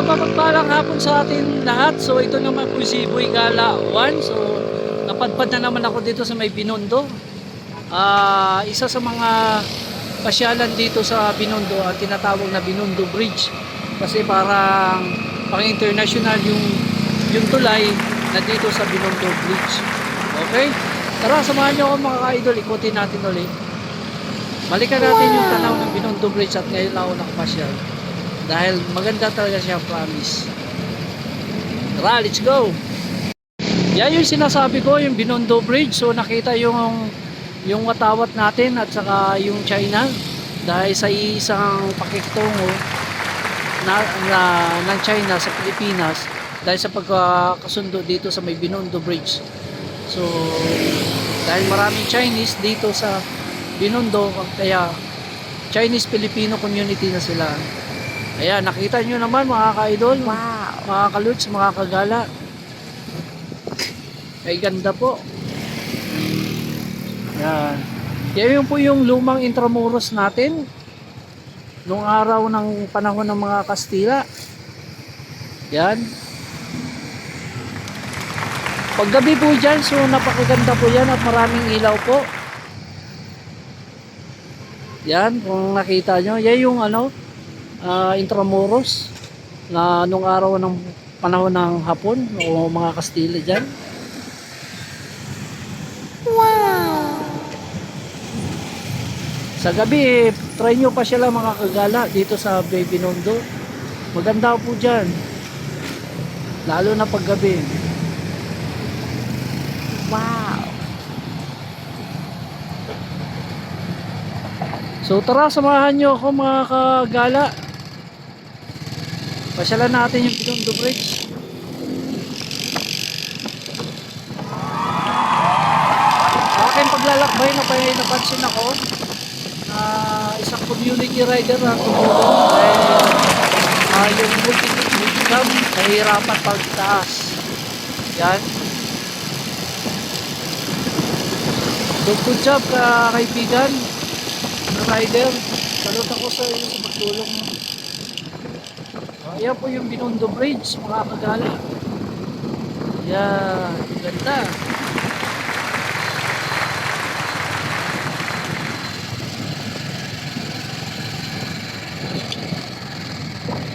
Isa pa magpalang hapon sa atin lahat. So ito naman po si Boy Gala 1. So napadpad na naman ako dito sa may Binondo. Ah, isa sa mga pasyalan dito sa Binondo ang tinatawag na Binondo Bridge. Kasi parang pang international yung yung tulay na dito sa Binondo Bridge. Okay? Tara, samahan niyo ako mga ka-idol. Ikutin natin ulit. Balikan natin yung tanaw ng Binondo Bridge at ngayon lang ako nakapasyal. Dahil maganda talaga siya, promise. Tara, let's go! Yan yung sinasabi ko, yung Binondo Bridge. So nakita yung yung watawat natin at saka yung China dahil sa isang pakiktongo na, na, ng China sa Pilipinas dahil sa pagkakasundo dito sa may Binondo Bridge. So dahil maraming Chinese dito sa Binondo kaya Chinese Filipino community na sila. Ayan, nakita nyo naman mga ka-idol, Wow. mga kaluts, mga kagala. Ay ganda po. Yan. Yan yung po yung lumang Intramuros natin. Nung araw ng panahon ng mga Kastila. Yan. Paggabi po dyan, so napakaganda po yan at maraming ilaw po. Yan, kung nakita nyo. Yan yung ano, ah, Intramuros na nung araw ng panahon ng Hapon o mga Kastila dyan. Wow. Sa gabi, try nyo pa sila mga kagala dito sa Baby Nondo. Maganda po dyan. Lalo na paggabi. Wow. So tara, samahan nyo ako mga kagala. Pasyalan natin yung Binondo Bridge. Sa aking paglalakbay na may napansin ako na isang community rider na tumulong dahil ah, yung multi-cam nahihirapan pagtaas. Yan. So, good job ka kaibigan na rider. Salute ako sa iyo sa pagtulong mo. Ayan po yung Binondo Bridge, mga kagala. Yan, ganda.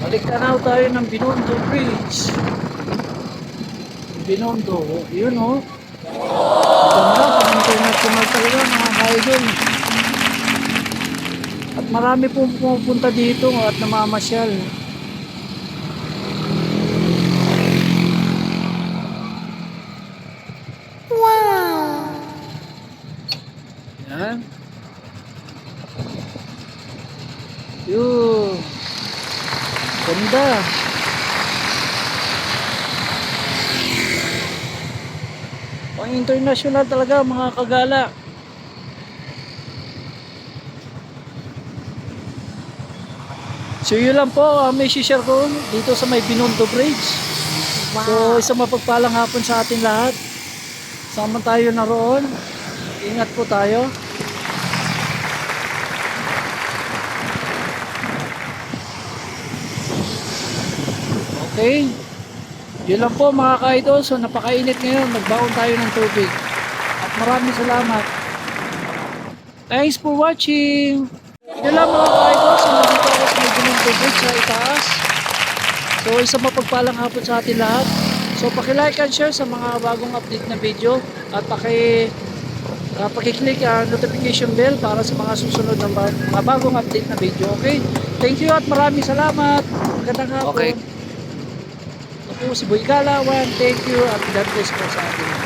Balik tanaw tayo ng Binondo Bridge. Binondo, yun oh. Ganda, pang international talaga mga kaidol. At marami pong pumupunta dito at namamasyal. Yan. Yun. Ganda. Pang international talaga mga kagala. So yun lang po, uh, may share ko dito sa may Binondo Bridge. So Wow. isang mapagpalang hapon sa atin lahat. Sama tayo na roon. Ingat po tayo. Okay. Yun lang po mga ka-idol. So napakainit ngayon. Magbaon tayo ng tubig. At maraming salamat. Thanks for watching. Yun lang mga ka-idol. So nandito ako sa Medunong Tubig sa itaas. So isang mapagpalang hapon sa atin lahat. So paki-like and share sa mga bagong update na video at paki uh, paki-click ang notification bell para sa mga susunod na mga bagong update na video. Okay? Thank you at maraming salamat. Magandang hapon. Okay. Ako si Boy Galawan. Thank you at God bless po sa atin.